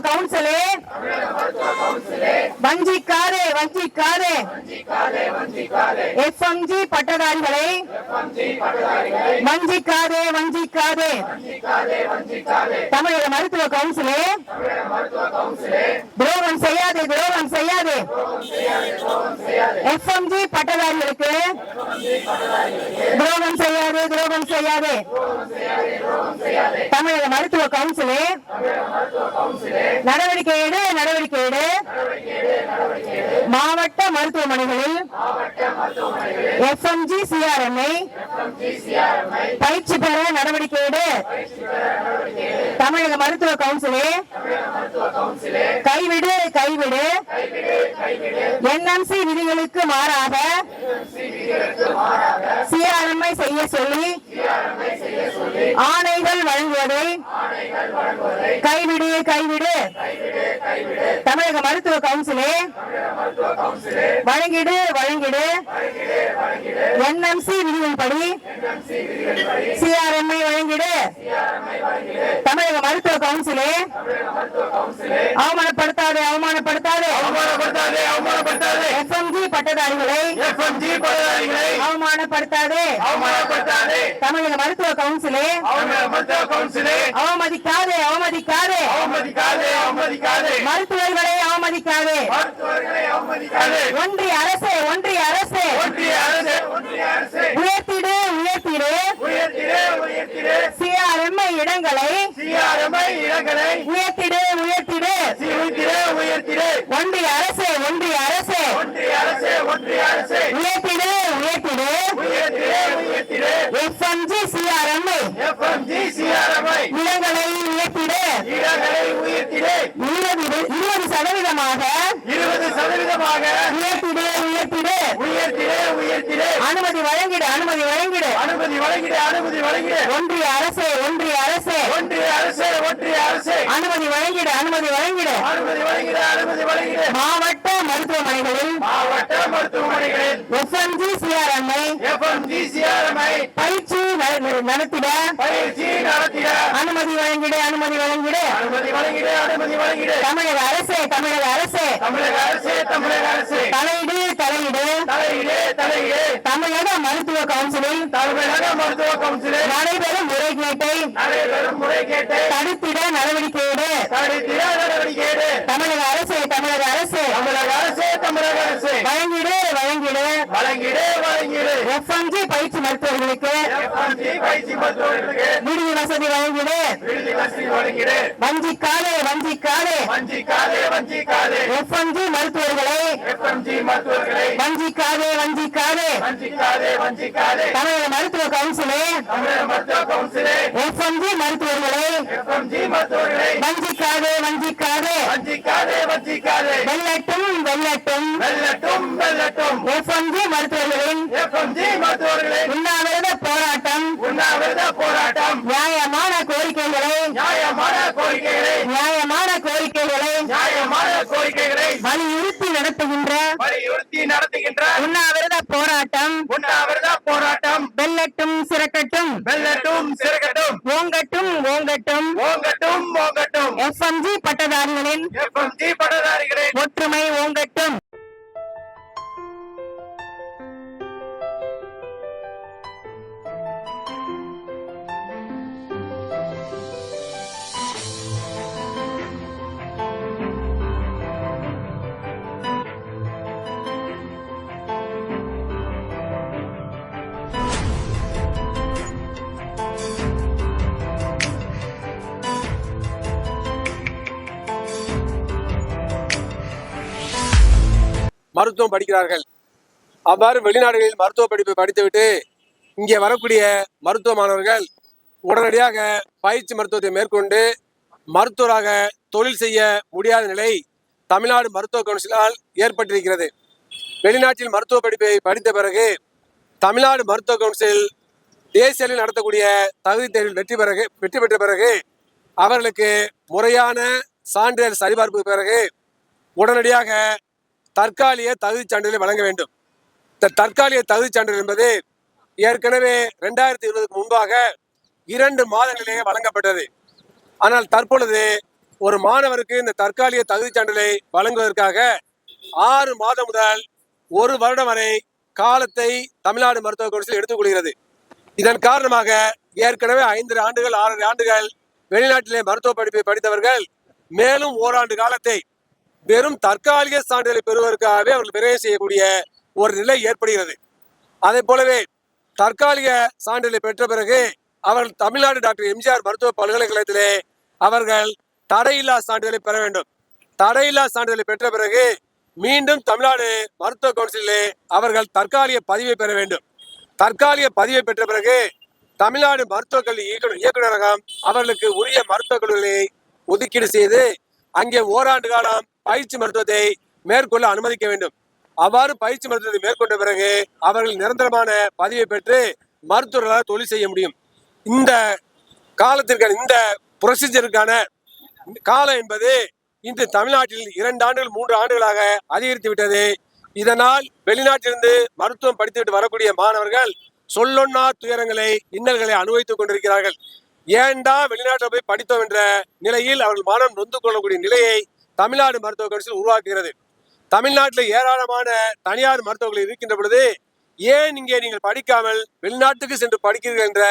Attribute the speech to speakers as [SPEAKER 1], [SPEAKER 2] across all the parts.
[SPEAKER 1] Council மருத்துவ கவுன்சிலே வஞ்சிக்காதே வஞ்சிக்காதே. எஃப்எம்ஜி பட்டதாரிகளை வஞ்சிக்காதே வஞ்சிக்காதே. தமிழக மருத்துவ கவுன்சிலே துரோகம் செய்யாதே துரோகம் செய்யாதே. எஃப்எம்ஜி பட்டதாரிகளுக்கு துரோகம் செய்யாதே துரோகம் செய்யாதே. தமிழக மருத்துவ கவுன்சிலே நடவடிக்கை எடு. நடவடிக்கை எடு. மாவட்ட மருத்துவமனைகளில் எஃப்எம்ஜி சிஆர்எம்ஐ பயிற்சி பெற நடவடிக்கை எடு தமிழக மருத்துவ கவுன்சிலே கைவிடு கைவிடு. என்எம்சி விதிகளுக்கு மாறாக சிஆர்எம்ஐ செய்ய சொல்லி ஆணைகள் வழங்குவதை கைவிடு கைவிடு. தமிழக மருத்துவ கவுன்சிலே வழங்கிடு வழங்கிடு. என்எம்சி விதிகளின்படி சிஆர்எம்ஐ வழங்கிடு. தமிழக மருத்துவ கவுன்சிலே அவமானப்படுத்தாதே அவமானப்படுத்தாதே.
[SPEAKER 2] அவமானப்படுத்தாதே அவமானப்படுத்தாதே.
[SPEAKER 1] FMG பட்டதாரிகளை
[SPEAKER 2] FMG பட்டதாரிகளை
[SPEAKER 1] அவமானப்படுத்தாதே.
[SPEAKER 2] அவமானப்படுத்தாதே.
[SPEAKER 1] தமிழக மருத்துவ கவுன்சிலே
[SPEAKER 2] மருத்துவ கவுன்சிலே
[SPEAKER 1] அவமதிக்காதே அவமதிக்காதே.
[SPEAKER 2] அவமதிக்காதே அவமதிக்காதே.
[SPEAKER 1] மருத்துவர்களை அவமதிக்காதே. ஒன்றிய அரசே ஒன்றிய அரசே. உயர்த்திடு உயர்த்திடு. சிஆர்எம்ஐ இடங்களை உயர்த்திடே உயர்த்திடே ஒன்றிய அரசே ஒன்றிய அரசே
[SPEAKER 2] ஒன்றிய அரசு ஒன்றிய அரசு
[SPEAKER 1] உயர்த்திடு உயர்த்திடு
[SPEAKER 2] உயர்த்திடே உயர்த்திடே
[SPEAKER 1] எஃப்எம்ஜி சிஆர்எம்ஐ
[SPEAKER 2] எஃப்எம்ஜி சிஆர்எம்ஐ
[SPEAKER 1] இடங்களை உயர்த்திடு
[SPEAKER 2] இடங்களை உயர்த்திடே
[SPEAKER 1] இருபது இருபது சதவீதமாக
[SPEAKER 2] சதவீதமாக
[SPEAKER 1] உயர்த்திடு உயர்த்திடு.
[SPEAKER 2] உயர்த்திடே உயர்த்திடே.
[SPEAKER 1] அனுமதி வழங்கிடு அனுமதி வழங்கிடு.
[SPEAKER 2] அனுமதி வழங்கிடு அனுமதி வழங்கிடு.
[SPEAKER 1] ஒன்றிய அரசே ஒன்றிய அரசே.
[SPEAKER 2] ஒன்றிய அரசு ஒன்றிய அரசு.
[SPEAKER 1] அனுமதி வழங்கிடு அனுமதி வழங்கிடு.
[SPEAKER 2] அனுமதி வழங்கிடு அனுமதி வழங்கிடு.
[SPEAKER 1] மாவட்ட மருத்துவமனைகளில்
[SPEAKER 2] மாவட்ட மருத்துவமனைகளில்
[SPEAKER 1] எஃப்எம்ஜி சிஆர்எம்ஐ
[SPEAKER 2] எஃப்எம்ஜி
[SPEAKER 1] ந- நடத்திட.
[SPEAKER 2] பயிற்சி நடத்திட.
[SPEAKER 1] அனுமதி வழங்கிடு அனுமதி வழங்கிடு.
[SPEAKER 2] அனுமதி வழங்கிடு அனுமதி வழங்கிடு.
[SPEAKER 1] தமிழக அரசே தமிழக அரசே.
[SPEAKER 2] தமிழக அரசு தமிழக அரசு.
[SPEAKER 1] தலையிடு தலையிடு.
[SPEAKER 2] தலையிடு தலையிடு.
[SPEAKER 1] தமிழக மருத்துவ கவுன்சிலில்
[SPEAKER 2] தமிழக மருத்துவ கவுன்சிலில்
[SPEAKER 1] நடைபெறும் முறைகேட்டை
[SPEAKER 2] நடைபெறும் முறைகேட்டை
[SPEAKER 1] தடுத்திட நடவடிக்கை எடு
[SPEAKER 2] தடுத்திட நடவடிக்கை
[SPEAKER 1] தமிழக அரசே தமிழக அரசே
[SPEAKER 2] தமிழக அரசு தமிழக அரசு
[SPEAKER 1] வழங்கிடு வழங்கிடு
[SPEAKER 2] வழங்கிடு வழங்கிடு
[SPEAKER 1] எஃப்எம்ஜி பயிற்சி மருத்துவர்களுக்கு விடுதி வசதி வழங்கிடு வஞ்சிக்காதே வஞ்சிக்காதே
[SPEAKER 2] வஞ்சிக்காதே வஞ்சிக்காதே
[SPEAKER 1] எஃப்எம்ஜி மருத்துவர்களை வஞ்சிக்காதே வஞ்சிக்காதே
[SPEAKER 2] வஞ்சிக்காதே வஞ்சிக்காதே
[SPEAKER 1] தமிழக மருத்துவ கவுன்சிலே எஃப்எம்ஜி மருத்துவர்களை வஞ்சிக்காதே வஞ்சிக்காதே
[SPEAKER 2] வஞ்சிக்காதே வஞ்சிக்காதே
[SPEAKER 1] வெள்ளட்டும் வெள்ளட்டும்.
[SPEAKER 2] வெல்லட்டும் வெல்லட்டும்
[SPEAKER 1] எஃப்எம்ஜி மருத்துவர்களின்
[SPEAKER 2] எஃப்எம்ஜி மருத்துவர்களை
[SPEAKER 1] உண்ணாவிரத போராட்டம்.
[SPEAKER 2] உண்ணாவிரத போராட்டம்.
[SPEAKER 1] நியாயமான கோரிக்கைகளை.
[SPEAKER 2] நியாயமான கோரிக்கைகளை.
[SPEAKER 1] நியாயமான கோரிக்கைகளை.
[SPEAKER 2] நியாயமான கோரிக்கைகளை.
[SPEAKER 1] வலியுறுத்தி நடத்துகின்ற.
[SPEAKER 2] வலியுறுத்தி நடத்துகின்ற.
[SPEAKER 1] உண்ணாவிரத போராட்டம்.
[SPEAKER 2] உண்ணாவிரத போராட்டம்.
[SPEAKER 1] வெள்ளட்டும் சிறக்கட்டும்.
[SPEAKER 2] வெல்லட்டும் சிறகட்டும்
[SPEAKER 1] ஓங்கட்டும் ஓங்கட்டும்.
[SPEAKER 2] ஓங்கட்டும் ஓங்கட்டும்.
[SPEAKER 1] எஃப்எம்ஜி பட்டதாரிகளின்
[SPEAKER 2] எஃப்எம்ஜி பட்டதாரிகளை
[SPEAKER 1] ஒற்றுமை ஓங்கட்டும்.
[SPEAKER 3] மருத்துவம் படிக்கிறார்கள். அவ்வாறு வெளிநாடுகளில் மருத்துவ படிப்பை படித்துவிட்டு இங்கே வரக்கூடிய மருத்துவ மாணவர்கள் உடனடியாக பயிற்சி மருத்துவத்தை மேற்கொண்டு மருத்துவராக தொழில் செய்ய முடியாத நிலை தமிழ்நாடு மருத்துவ கவுன்சிலால் ஏற்பட்டிருக்கிறது. வெளிநாட்டில் மருத்துவ படிப்பை படித்த பிறகு தமிழ்நாடு மருத்துவ கவுன்சில் தேசிய அளவில் நடத்தக்கூடிய தகுதி தேர்வில் வெற்றி பிறகு வெற்றி பெற்ற பிறகு அவர்களுக்கு முறையான சான்றிதழ் சரிபார்ப்பு பிறகு உடனடியாக தற்காலிக தகுதிச் சான்றிதழை வழங்க வேண்டும். இந்த தற்காலிக தகுதிச் சான்றிதழ் என்பது ஏற்கனவே ரெண்டாயிரத்தி இருபதுக்கு முன்பாக இரண்டு மாதங்களிலேயே வழங்கப்பட்டது. ஆனால் தற்பொழுது ஒரு மாணவருக்கு இந்த தற்காலிக தகுதிச் சான்றிதழை வழங்குவதற்காக ஆறு மாதம் முதல் ஒரு வருடம் வரை காலத்தை தமிழ்நாடு மருத்துவக் கவுன்சில் எடுத்துக்கொள்கிறது. இதன் காரணமாக ஏற்கனவே ஐந்து ஆண்டுகள் ஆறரை ஆண்டுகள் வெளிநாட்டிலே மருத்துவ படிப்பை படித்தவர்கள் மேலும் ஓராண்டு காலத்தை வெறும் தற்காலிக சான்றிதழை பெறுவதற்காகவே அவர்கள் விரைவு செய்யக்கூடிய ஒரு நிலை ஏற்படுகிறது. அதே போலவே தற்காலிக சான்றிதழை பெற்ற பிறகு அவர்கள் தமிழ்நாடு டாக்டர் எம்ஜிஆர் மருத்துவ பல்கலைக்கழகத்திலே அவர்கள் தடையில்லா சான்றிதழை பெற வேண்டும். தடையில்லா சான்றிதழை பெற்ற பிறகு மீண்டும் தமிழ்நாடு மருத்துவ கவுன்சிலே அவர்கள் தற்காலிக பதிவை பெற வேண்டும். தற்காலிக பதிவை பெற்ற பிறகு தமிழ்நாடு மருத்துவக் கல்வி இயக்குனர் இயக்குநரகம் அவர்களுக்கு உரிய மருத்துவக் கல்லூரிகளை ஒதுக்கீடு செய்து அங்கே ஓராண்டு காலம் பயிற்சி மருத்துவத்தை மேற்கொள்ள அனுமதிக்க வேண்டும். அவ்வாறு பயிற்சி மருத்துவத்தை மேற்கொண்ட பிறகு அவர்கள் நிரந்தரமான பதிவை பெற்று மருத்துவர்களாக தொழில் செய்ய முடியும். இந்த காலத்திற்கான இந்த ப்ரொசீஜருக்கான காலம் என்பது இன்று தமிழ்நாட்டில் இரண்டு ஆண்டுகள் மூன்று ஆண்டுகளாக அதிகரித்து விட்டது. இதனால் வெளிநாட்டிலிருந்து மருத்துவம் படித்துவிட்டு வரக்கூடிய மாணவர்கள் சொல்லொன்னா துயரங்களை இன்னல்களை அனுபவித்துக் கொண்டிருக்கிறார்கள். ஏண்டா வெளிநாட்டில் போய் படித்தோம் என்ற நிலையில் அவர்கள் மனம் நொந்து கொள்ளக்கூடிய நிலையை தமிழ்நாடு மருத்துவக் கவுன்சில் உருவாக்குகிறது. தமிழ்நாட்டில் ஏராளமான தனியார் மருத்துவர்கள் இருக்கின்ற பொழுது ஏன் இங்கே நீங்கள் படிக்காமல் வெளிநாட்டுக்கு சென்று படிக்கிறீர்கள் என்ற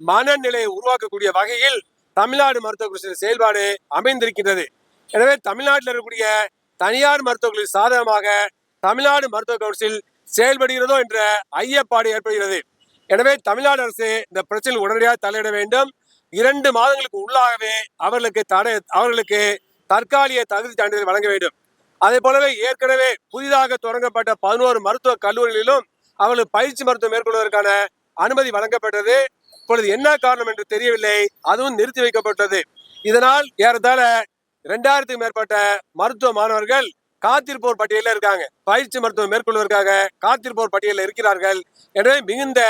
[SPEAKER 3] மனநிலையை உருவாக்கக்கூடிய வகையில் தமிழ்நாடு மருத்துவக் கவுன்சிலின் செயல்பாடு அமைந்திருக்கின்றது. எனவே தமிழ்நாட்டில் இருக்கக்கூடிய தனியார் மருத்துவர்களின் சாதகமாக தமிழ்நாடு மருத்துவக் கவுன்சில் செயல்படுகிறதோ என்ற ஐயப்பாடு ஏற்படுகிறது. எனவே தமிழ்நாடு அரசு இந்த பிரச்சனையில் உடனடியாக தலையிட வேண்டும். இரண்டு மாதங்களுக்கு உள்ளாகவே அவர்களுக்கு தடை அவர்களுக்கு தற்காலிக தகுதி சான்றிதழ் வழங்க வேண்டும். அதே போலவே ஏற்கனவே புதிதாக தொடங்கப்பட்ட பதினோரு மருத்துவ கல்லூரிகளிலும் அவர்களுக்கு பயிற்சி மருத்துவம் மேற்கொள்வதற்கான அனுமதி வழங்கப்பட்டது. இப்பொழுது என்ன காரணம் என்று தெரியவில்லை. அதுவும் நிறுத்தி வைக்கப்பட்டது. இதனால் ஏறத்தாழ இரண்டாயிரத்துக்கு மேற்பட்ட மருத்துவ மாணவர்கள் காத்திருப்போர் பட்டியலில் இருக்காங்க. பயிற்சி மருத்துவம் மேற்கொள்வதற்காக காத்திருப்போர் பட்டியலில் இருக்கிறார்கள். எனவே மிகுந்த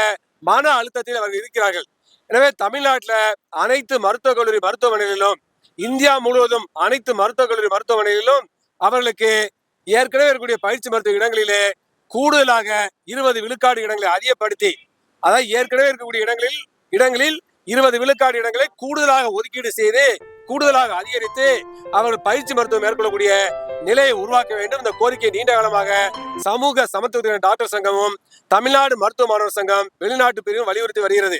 [SPEAKER 3] மன அழுத்தத்தில் அவர்கள் இருக்கிறார்கள். எனவே தமிழ்நாட்டில் அனைத்து மருத்துவக் கல்லூரி மருத்துவமனைகளிலும் இந்தியா முழுவதும் அனைத்து மருத்துவக் கல்லூரி மருத்துவமனைகளிலும் அவர்களுக்கு ஏற்கனவே இருக்கக்கூடிய பயிற்சி மருத்துவ இடங்களிலே கூடுதலாக இருபது விழுக்காடு இடங்களை அதிகப்படுத்தி அதாவது ஏற்கனவே இருக்கக்கூடிய இடங்களில் இடங்களில் இருபது விழுக்காடு இடங்களை கூடுதலாக ஒதுக்கீடு செய்து கூடுதலாக அதிகரித்து அவர்கள் பயிற்சி மருத்துவம் மேற்கொள்ளக்கூடிய நிலையை உருவாக்க வேண்டும். இந்த கோரிக்கை நீண்ட காலமாக சமூக சமத்துவத்தின டாக்டர் சங்கமும் தமிழ்நாடு மருத்துவ மாணவர் சங்கம் வெளிநாட்டு பிரிவும் வலியுறுத்தி வருகிறது.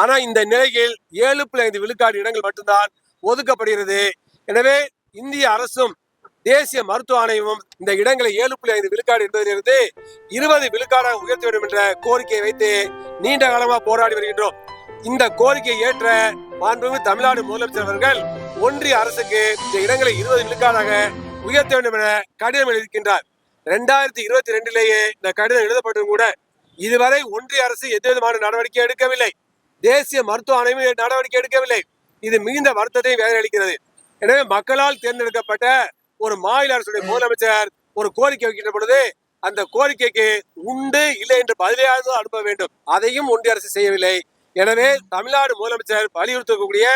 [SPEAKER 3] ஆனா இந்த நிலையில் ஏழு புள்ளி ஐந்து விழுக்காடு இடங்கள் மட்டும்தான் ஒதுக்கப்படுகிறது. எனவே இந்திய அரசும் தேசிய மருத்துவ ஆணையமும் இந்த இடங்களை ஏழு புள்ளி ஐந்து விழுக்காடு என்பதிலிருந்து இருபது விழுக்காடாக உயர்த்த வேண்டும் என்ற கோரிக்கையை வைத்து நீண்ட காலமாக போராடி வருகின்றோம். இந்த கோரிக்கையை ஏற்ற மாண்புமிகு தமிழ்நாடு முதலமைச்சர் அவர்கள் ஒன்றிய அரசுக்கு இந்த இடங்களை இருபது விழுக்காடாக உயர்த்த வேண்டும் என கடிதம் எழுதியிருக்கின்றார். ரெண்டாயிரத்தி இருபத்தி ரெண்டிலேயே இந்த கடிதம் எழுதப்பட்டும் கூட இதுவரை ஒன்றிய அரசு எந்த விதமான நடவடிக்கை எடுக்கவில்லை. தேசிய மருத்துவ ஆணையம் நடவடிக்கை எடுக்கவில்லை. இது மிகுந்த வருத்தத்தை வேதனை அளிக்கிறது எனவே மக்களால் தேர்ந்தெடுக்கப்பட்ட ஒரு மாநில அரசுடைய முதலமைச்சர் ஒரு கோரிக்கை வைக்கின்ற பொழுது அந்த கோரிக்கைக்கு உண்டு இல்லை என்று பதிலையாவது அனுப்ப வேண்டும். அதையும் ஒன்றிய அரசு செய்யவில்லை. எனவே தமிழ்நாடு முதலமைச்சர் வலியுறுத்தக்கூடிய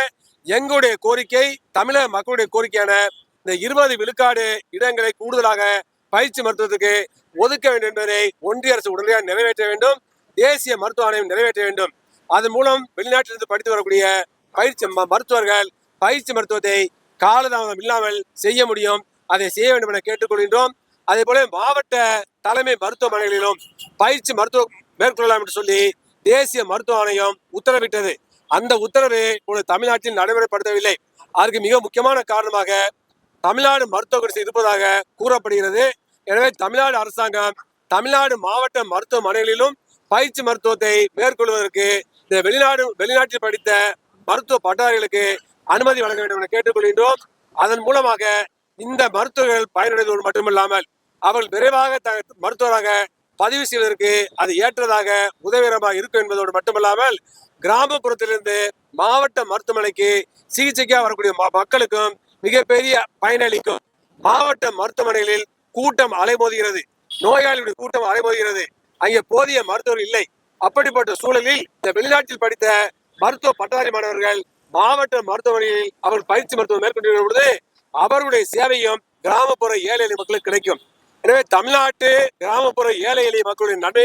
[SPEAKER 3] எங்களுடைய கோரிக்கை தமிழக மக்களுடைய கோரிக்கையான இந்த இருபது விழுக்காடு இடங்களை கூடுதலாக பயிற்சி மருத்துவத்துக்கு ஒதுக்க வேண்டும் என்பதை ஒன்றிய அரசு உடனடியாக நிறைவேற்ற வேண்டும். தேசிய மருத்துவ ஆணையம் நிறைவேற்ற வேண்டும். அதன் மூலம் வெளிநாட்டிலிருந்து படித்து வரக்கூடிய பயிற்சி ம- மருத்துவர்கள் பயிற்சி மருத்துவத்தை காலதாமதம் இல்லாமல் செய்ய முடியும். அதை செய்ய வேண்டும் என கேட்டுக்கொள்கின்றோம் அதே போல மாவட்ட தலைமை மருத்துவமனைகளிலும் பயிற்சி மருத்துவம் மேற்கொள்ளலாம் என்று சொல்லி தேசிய மருத்துவ ஆணையம் உத்தரவிட்டது. அந்த உத்தரவு இப்பொழுது தமிழ்நாட்டில் நடைமுறைப்படுத்தவில்லை. அதற்கு மிக முக்கியமான காரணமாக தமிழ்நாடு மருத்துவ கடைசி இருப்பதாக கூறப்படுகிறது. எனவே தமிழ்நாடு அரசாங்கம் தமிழ்நாடு மாவட்ட மருத்துவமனைகளிலும் பயிற்சி மருத்துவத்தை மேற்கொள்வதற்கு இந்த வெளிநாடு வெளிநாட்டில் படித்த மருத்துவ பட்டாரிகளுக்கு அனுமதி வழங்க வேண்டும் என கேட்டுக்கொள்கின்றோம். அதன் மூலமாக இந்த மருத்துவர்கள் பயனடைவதோடு மட்டுமில்லாமல் அவர்கள் விரைவாக த மருத்துவராக பதிவு செய்வதற்கு அது ஏற்றதாக உதவிகரமாக இருக்கும் என்பதோடு மட்டுமல்லாமல் கிராமப்புறத்திலிருந்து மாவட்ட மருத்துவமனைக்கு சிகிச்சைக்காக வரக்கூடிய மக்களுக்கும் மிகப்பெரிய பயனளிக்கும். மாவட்ட மருத்துவமனைகளில் கூட்டம் அலைமோதுகிறது. நோயாளிகளுடைய கூட்டம் அலைமோதுகிறது. அங்கே போதிய மருத்துவர்கள் இல்லை. அப்படிப்பட்ட சூழலில் இந்த வெளிநாட்டில் படித்த மருத்துவ பட்டதாரி மாணவர்கள் மாவட்ட மருத்துவமனையில் அவர்கள் பயிற்சி மருத்துவம் மேற்கொண்டு பொழுது அவருடைய சேவையும் கிராமப்புற ஏழை எளிய மக்களுக்கு கிடைக்கும். எனவே தமிழ்நாட்டு கிராமப்புற ஏழை எளிய மக்களுடைய நன்மை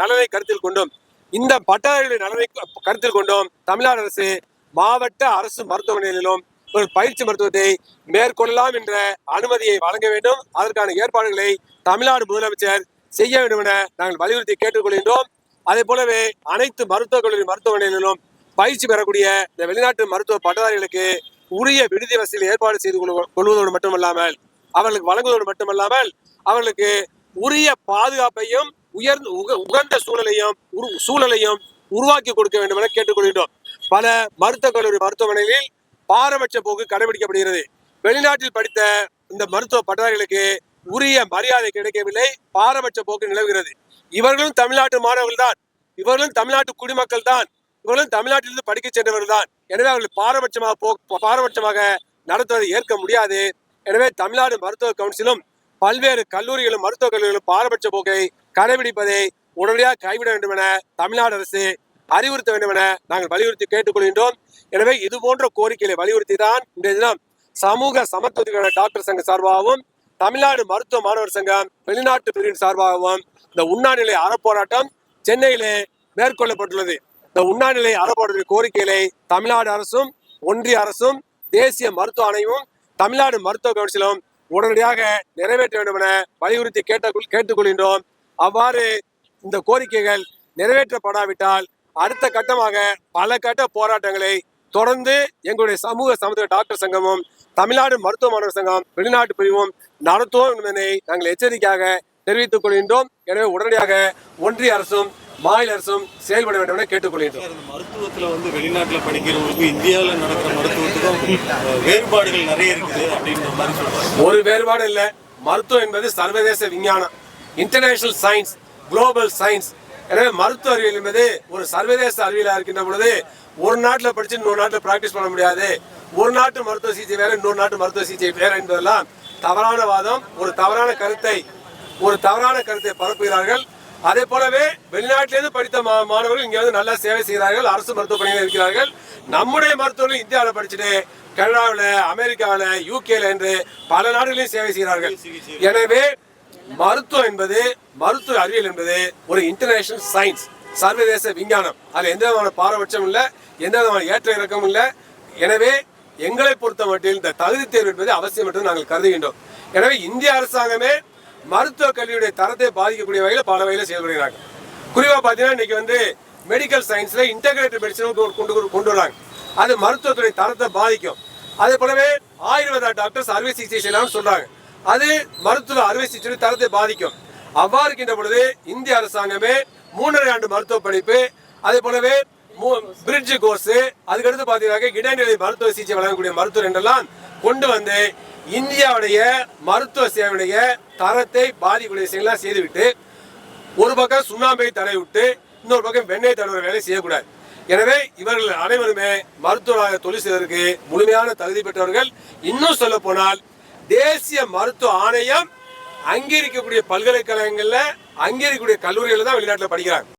[SPEAKER 3] நலனை கருத்தில் கொண்டும் இந்த பட்டதாரிகளுடைய நலனை கருத்தில் கொண்டும் தமிழ்நாடு அரசு மாவட்ட அரசு மருத்துவமனைகளிலும் ஒரு பயிற்சி மருத்துவத்தை மேற்கொள்ளலாம் என்ற அனுமதியை வழங்க வேண்டும். அதற்கான ஏற்பாடுகளை தமிழ்நாடு முதலமைச்சர் செய்ய வேண்டும் என நாங்கள் வலியுறுத்தி கேட்டுக்கொள்கின்றோம். அதே போலவே அனைத்து மருத்துவக் கல்லூரி மருத்துவமனைகளிலும் பயிற்சி பெறக்கூடிய இந்த வெளிநாட்டு மருத்துவ பட்டதாரிகளுக்கு உரிய விடுதி வசதியில் ஏற்பாடு செய்து கொள்வதோடு மட்டுமல்லாமல் அவர்களுக்கு வழங்குவதோடு மட்டுமல்லாமல் அவர்களுக்கு உரிய பாதுகாப்பையும் உயர்ந்த உக- உகந்த சூழலையும் உரு- சூழலையும் உருவாக்கி கொடுக்க வேண்டும் என கேட்டுக்கொள்கின்றோம். பல மருத்துவக் கல்லூரி மருத்துவமனைகளில் பாரபட்ச போக்கு கடைபிடிக்கப்படுகிறது. வெளிநாட்டில் படித்த இந்த மருத்துவ பட்டதாரிகளுக்கு உரிய மரியாதை கிடைக்கவில்லை. பாரபட்ச போக்கு நிலவுகிறது. இவர்களும் தமிழ்நாட்டு மாணவர்கள் தான் இவர்களும் தமிழ்நாட்டு குடிமக்கள் தான் இவர்களும் தமிழ்நாட்டிலிருந்து படிக்க சென்றவர்கள் தான் எனவே அவர்கள் பாரபட்சமாக போ பாரபட்சமாக நடத்துவதை ஏற்க முடியாது. எனவே தமிழ்நாடு மருத்துவ கவுன்சிலும் பல்வேறு கல்லூரிகளும் மருத்துவக் கல்லூரிகளும் பாரபட்ச போக்கை கடைபிடிப்பதை உடனடியாக கைவிட வேண்டும் என தமிழ்நாடு அரசு அறிவுறுத்த வேண்டும் என நாங்கள் வலியுறுத்தி கேட்டுக்கொள்கின்றோம். எனவே இது போன்ற கோரிக்கைகளை வலியுறுத்தி தான் இன்றைய தினம் சமூக சமத்துவத்துக்கான டாக்டர் சங்க சார்பாகவும் தமிழ்நாடு மருத்துவ மாணவர் சங்கம் வெளிநாட்டு பிரிவின் சார்பாகவும் இந்த உண்ணாநிலை அறப்போராட்டம் சென்னையிலே மேற்கொள்ளப்பட்டுள்ளது. இந்த உண்ணாநிலை அறப்போராட்ட கோரிக்கைகளை தமிழ்நாடு அரசும் ஒன்றிய அரசும் தேசிய மருத்துவ ஆணையமும் தமிழ்நாடு மருத்துவ கவுன்சிலும் உடனடியாக நிறைவேற்ற வேண்டும் என வலியுறுத்தி கேட்ட கேட்டுக்கொள்கின்றோம். அவ்வாறு இந்த கோரிக்கைகள் நிறைவேற்றப்படாவிட்டால் அடுத்த கட்டமாக பல கட்ட போராட்டங்களை தொடர்ந்து எங்களுடைய சமூக சமுதாய டாக்டர் சங்கமும் தமிழ்நாடு மருத்துவ மாணவர் சங்கம் வெளிநாட்டு பிரிவும் நடத்துவோம் என்பதனை நாங்கள் எச்சரிக்கையாக தெரிவித்துக் கொள்கின்றோம். எனவே உடனடியாக ஒன்றிய அரசும் மாநில அரசும் செயல்பட வேண்டும் என கேட்டுக்கொள்கின்றோம்.
[SPEAKER 4] மருத்துவத்துல வந்து வெளிநாட்டுல படிக்கிறவங்களுக்கும் இந்தியாவில் நடக்கிற மருத்துவத்துக்கும் வேறுபாடுகள் நிறைய இருக்குது அப்படின்ற மாதிரி சொல்றாங்க
[SPEAKER 3] ஒரு வேறுபாடு இல்லை. மருத்துவம் என்பது சர்வதேச விஞ்ஞானம். இன்டர்நேஷனல் சயின்ஸ் குளோபல் சயின்ஸ் எனவே மருத்துவ அறிவியல் என்பது ஒரு சர்வதேச அறிவியலா இருக்கின்ற பொழுது ஒரு நாட்டுல படிச்சு இன்னொரு நாட்டுல பிராக்டிஸ் பண்ண முடியாது. ஒரு நாட்டு மருத்துவ சிகிச்சை வேற இன்னொரு நாட்டு மருத்துவ சிகிச்சை வேற என்பதெல்லாம் தவறான வாதம் ஒரு தவறான கருத்தை ஒரு தவறான கருத்தை பரப்புகிறார்கள். அதே போலவே வெளிநாட்டிலிருந்து படித்த மா- மாணவர்கள் இங்கே வந்து நல்லா சேவை செய்கிறார்கள் அரசு மருத்துவமனையில் இருக்கிறார்கள். நம்முடைய மருத்துவர்கள் இந்தியாவில் படிச்சுட்டு கனடாவில் அமெரிக்காவில் யூகேல என்று பல நாடுகளையும் சேவை செய்கிறார்கள். எனவே மருத்துவம் என்பது மருத்துவ அறிவியல் என்பது ஒரு இன்டர்நேஷனல் சயின்ஸ் சர்வதேச விஞ்ஞானம். அதில் எந்த விதமான பாரபட்சம் இல்லை எந்த விதமான ஏற்ற இறக்கமும் இல்லை. எனவே எங்களை பொறுத்த மட்டில் இந்த தகுதி தேர்வு என்பது அவசியம் என்று நாங்கள் கருதுகின்றோம். எனவே இந்திய அரசாங்கமே மருத்துவ கல்வியுடைய தரத்தை பாதிக்கக்கூடிய வகையில் பல வகையில் செயல்படுகிறாங்க குறிப்பாக பார்த்தீங்கன்னா இன்னைக்கு வந்து மெடிக்கல் சயின்ஸில் இன்டகிரேட்டட் மெடிசன் கொண்டு கொண்டு வராங்க. அது மருத்துவத்துறை தரத்தை பாதிக்கும். அதே போலவே ஆயுர்வேதா டாக்டர்ஸ் அறுவை சிகிச்சை செய்யலாம்னு சொல்றாங்க. அது மருத்துவ அறுவை சிகிச்சை தரத்தை பாதிக்கும். அவ்வாறு இருக்கின்ற பொழுது இந்திய அரசாங்கமே மூன்றரை ஆண்டு மருத்துவ படிப்பு அதே போலவே பிரிட்ஜ் கோர்ஸ் அதுக்கடுத்து பாத்தீங்கன்னா இடைநிலை மருத்துவ சிகிச்சை வழங்கக்கூடிய மருத்துவர் என்றெல்லாம் கொண்டு வந்து இந்தியாவுடைய மருத்துவ சேவையுடைய தரத்தை பாதிக்கக்கூடிய விஷயங்கள்லாம் செய்துவிட்டு ஒரு பக்கம் சுண்ணாம்பை தடை விட்டு இன்னொரு பக்கம் வெண்ணெய் தடவை வேலை செய்யக்கூடாது. எனவே இவர்கள் அனைவருமே மருத்துவராக தொழில் செய்வதற்கு முழுமையான தகுதி பெற்றவர்கள். இன்னும் சொல்ல போனால் தேசிய மருத்துவ ஆணையம் அங்கீகரிக்கக்கூடிய பல்கலைக்கழகங்களில் அங்கீகரிக்கக்கூடிய கல்லூரிகளில் தான் வெளிநாட்டில் படிக்கிறாங்க.